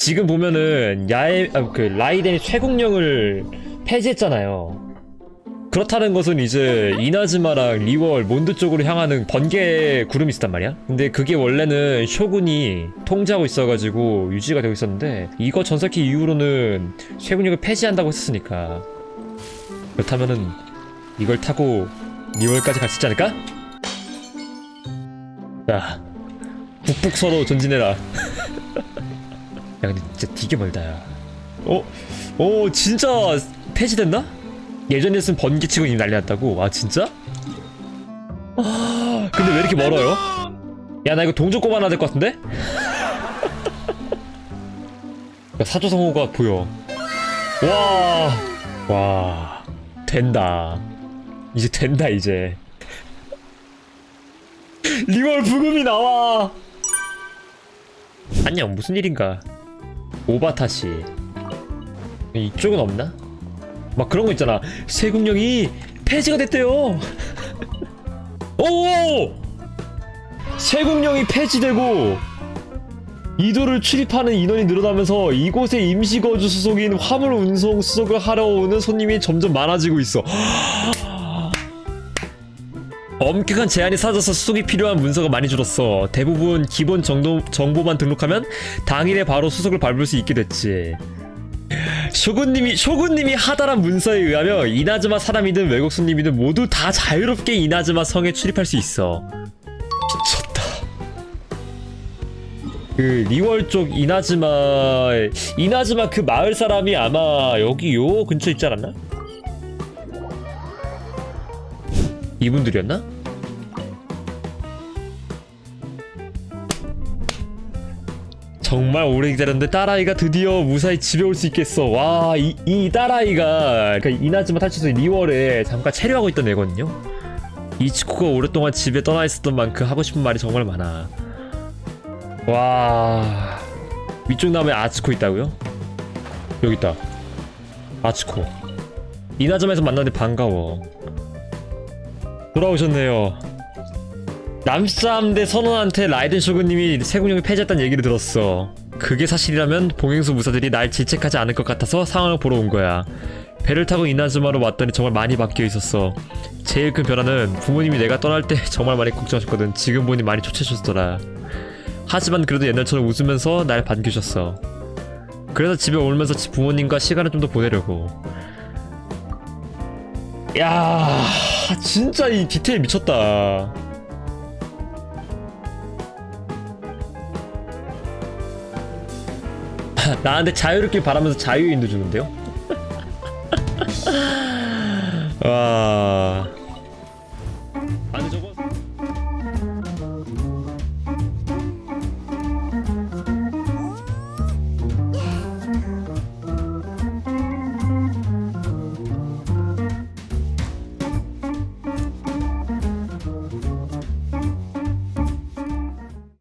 지금 보면은 야에 아, 그 라이덴이 쇠국령을 폐지했잖아요. 그렇다는 것은 이제 이나즈마랑 리월 몬드 쪽으로 향하는 번개 구름이 있었단 말이야. 근데 그게 원래는 쇼군이 통제하고 있어가지고 유지가 되고 있었는데 이거 전설기 이후로는 쇠국령을 폐지한다고 했었으니까 그렇다면은 이걸 타고 리월까지 갈 수 있지 않을까? 자, 북북 서로 전진해라. 야 근데 진짜 되게 멀다 야. 어? 어 진짜 폐지됐나? 예전이었으면 번개치고 이미 난리 났다고? 와 진짜? 아 근데 왜 이렇게 멀어요? 야 나 이거 동전 꼽아놔야 될 것 같은데? 야, 사조성호가 보여 와, 와 된다 이제 된다 이제 리월 부금이 나와 안녕 무슨 일인가 오바타시. 이쪽은 없나? 막 그런 거 있잖아. 세국령이 폐지가 됐대요. 오! 세국령이 폐지되고 이도를 출입하는 인원이 늘어나면서 이곳에 임시거주 수속인 화물 운송 수속을 하러 오는 손님이 점점 많아지고 있어 엄격한 제한이 사라져서 수속이 필요한 문서가 많이 줄었어. 대부분 기본 정도, 정보만 등록하면 당일에 바로 수속을 밟을 수 있게 됐지. 쇼군님이 쇼군님이 하달한 문서에 의하면 이나즈마 사람이든 외국 손님이든 모두 다 자유롭게 이나즈마 성에 출입할 수 있어. 미쳤다. 그 리월 쪽 이나즈마 이나즈마 그 마을 사람이 아마 여기 요 근처 있지 않았나? 이분들이었나? 정말 오래 기다렸는데 딸아이가 드디어 무사히 집에 올 수 있겠어. 와, 이, 이 딸아이가 그 이나즈마 탈출소 리월에 잠깐 체류하고 있던 애거든요. 이치코가 오랫동안 집에 떠나 있었던 만큼 하고 싶은 말이 정말 많아. 와, 위쪽 나무에 아츠코 있다고요? 여기 있다. 아츠코. 이나즈마에서 만났는데 반가워. 돌아오셨네요. 남쌈 대 선원한테 라이든 쇼군님이 세군령이 폐지했다는 얘기를 들었어. 그게 사실이라면 봉행수 무사들이 날 질책하지 않을 것 같아서 상황을 보러 온 거야. 배를 타고 이나즈마로 왔더니 정말 많이 바뀌어 있었어. 제일 큰 변화는 부모님이 내가 떠날 때 정말 많이 걱정하셨거든. 지금 보니 많이 초췌해졌더라. 하지만 그래도 옛날처럼 웃으면서 날 반겨줬어. 그래서 집에 오면서 지- 부모님과 시간을 좀 더 보내려고. 야, 진짜 이 디테일 미쳤다. 나한테 자유롭길 바라면서 자유인도 주는데요? 와